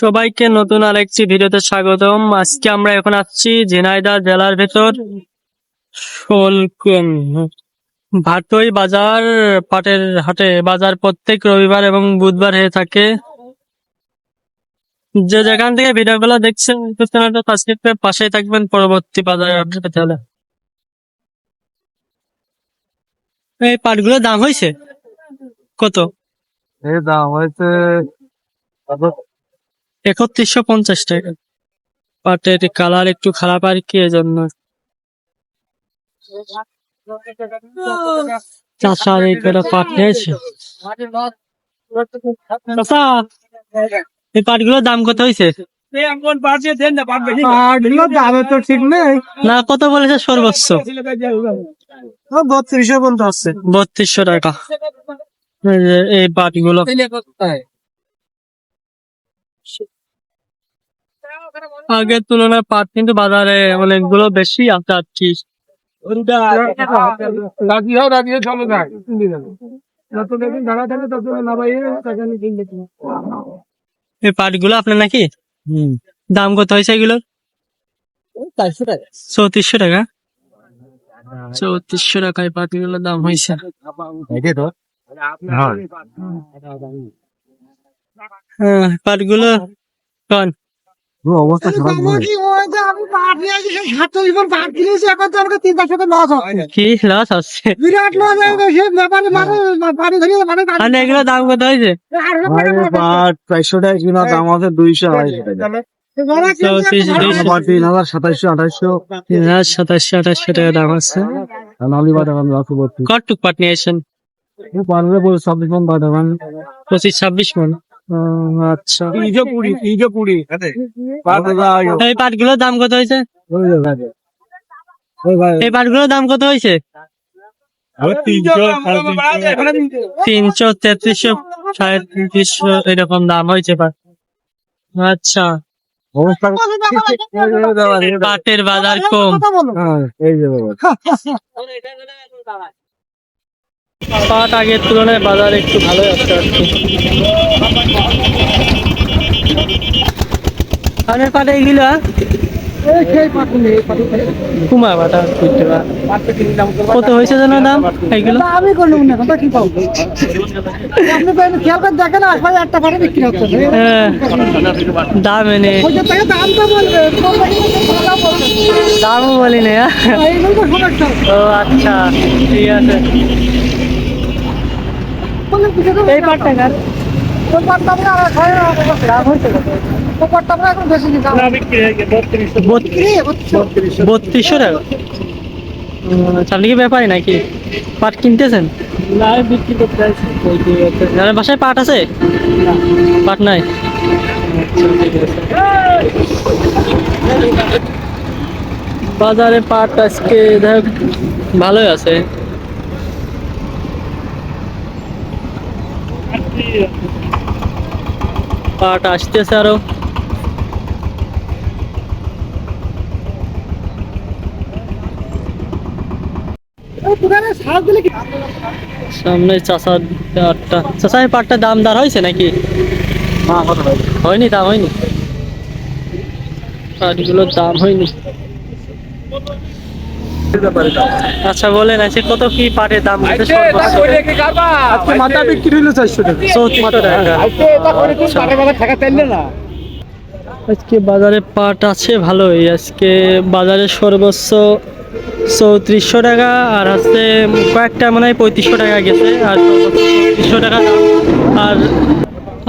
সবাইকে নতুন আরেকটি ভিডিওতে স্বাগতম। আজকে আমরা এখন আসছি ঝিনাইদহ জেলার ভেতর ভাটই বাজার, পাটের হাটে। বাজার প্রত্যেক রবিবার এবং বুধবার হয়ে থাকে। যে যেখান থেকে ভিডিওগুলো দেখছেন পাশেই থাকবেন। পরবর্তী বাজারে আপডেট পেতে হলে। এই পাটগুলোর দাম হয়েছে? কত? এই দাম হয়েছে একত্রিশশো পঞ্চাশ টাকা। পাটের কালার একটু খারাপ আর কি এজন্য। চাষার এই কটা পাট নিয়েছে চাষা এই পাটগুলোর দাম কত হয়েছে না কত বলেছে সর্বোচ্চ? বত্রিশশো পর্যন্ত আছে বত্রিশশো টাকা। এই পাটগুলো। আগের তুলনায় পাট কিন্তু বাজারে অনেকগুলো বেশি আছে হয়ে এই পাটগুলো আপনার নাকি? দাম কত হয়েছে এগুলোর চৌত্রিশশো টাকা? চৌত্রিশশো টাকায় পাটগুলোর দাম হয়েছে। হ্যাঁ পাটগুলো কন। অবস্থা খারাপ কি লস হচ্ছে? বিরাট লস আর এগুলো দাম কত হয়েছে? চারশো টাকা কিনা দাম আছে দুইশো আড়াইশো টাকা। তিন হাজার তিন হাজার টাকা দাম আছে। কটুক পাট নিয়ে পারবে বলে মন বাটাবান পঁচিশ ছাব্বিশ মন। আচ্ছা। তিনশো কুড়ি তিনশো কুড়ি। এই পাটগুলোর দাম কত হয়েছে? এই পাটগুলোর দাম কত হয়েছে? তিনশো তেত্রিশশো সাড়ে তিনশো এরকম দাম হয়েছে পাট। আচ্ছা। পাটের বাজার কম। হ্যাঁ, এই যে পাট আগের তুলনায় বাজার একটু ভালোই আছে আর কি। আমের পাট এইগুলো কুমা বাটা বুঝতে কত হয়েছে যেন দাম এইগুলো আমি করলাম না কথা কি পাবো? আপনি খেয়াল করে দেখেন আসলে একটা পারে বিক্রি হচ্ছে। হ্যাঁ দাম এনে। ওই যে বলবে দামও বলি না এইগুলো তো সমস্যা। ও আচ্ছা ঠিক আছে। এই পাটটা কার ওই পাটটা আমরা খাই না? পাটটা আমরা এখন বেশি টাকা? আপনি কি ব্যাপারী নাকি? পাট কিনতেছেন? না বিক্রি করতে বাসায় পাট আছে? পাট নাই। বাজারে পাট আজকে দেখ ভালোই আছে। পাট আসতেছে আরও। সামনে পাটটা। চাষা এই পাটটা দাম দার হয়েছে নাকি? হ্যাঁ হয়নি দাম হয়নি। পাটগুলোর দাম হয়নি। আচ্ছা বলেন আছে কত কি পাটের দাম আজকে মাথা বিক্রি হলো চারশো টাকা। চৌত্রিশশো টাকা। আজকে বাজারে পাট আছে ভালোই। আজকে বাজারে সর্বোচ্চ চৌত্রিশশো টাকা আর হচ্ছে কয়েকটা মনে হয় পঁয়ত্রিশশো টাকা গেছে আর চৌত্রিশশো টাকা আর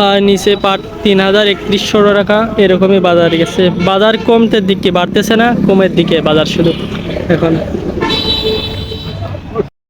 আর নিচে পাট তিন হাজার একত্রিশশো টাকা। এরকমই বাজার গেছে। বাজার কমতে দিকে বাড়তেছে না? কমের দিকে বাজার শুধু। এখন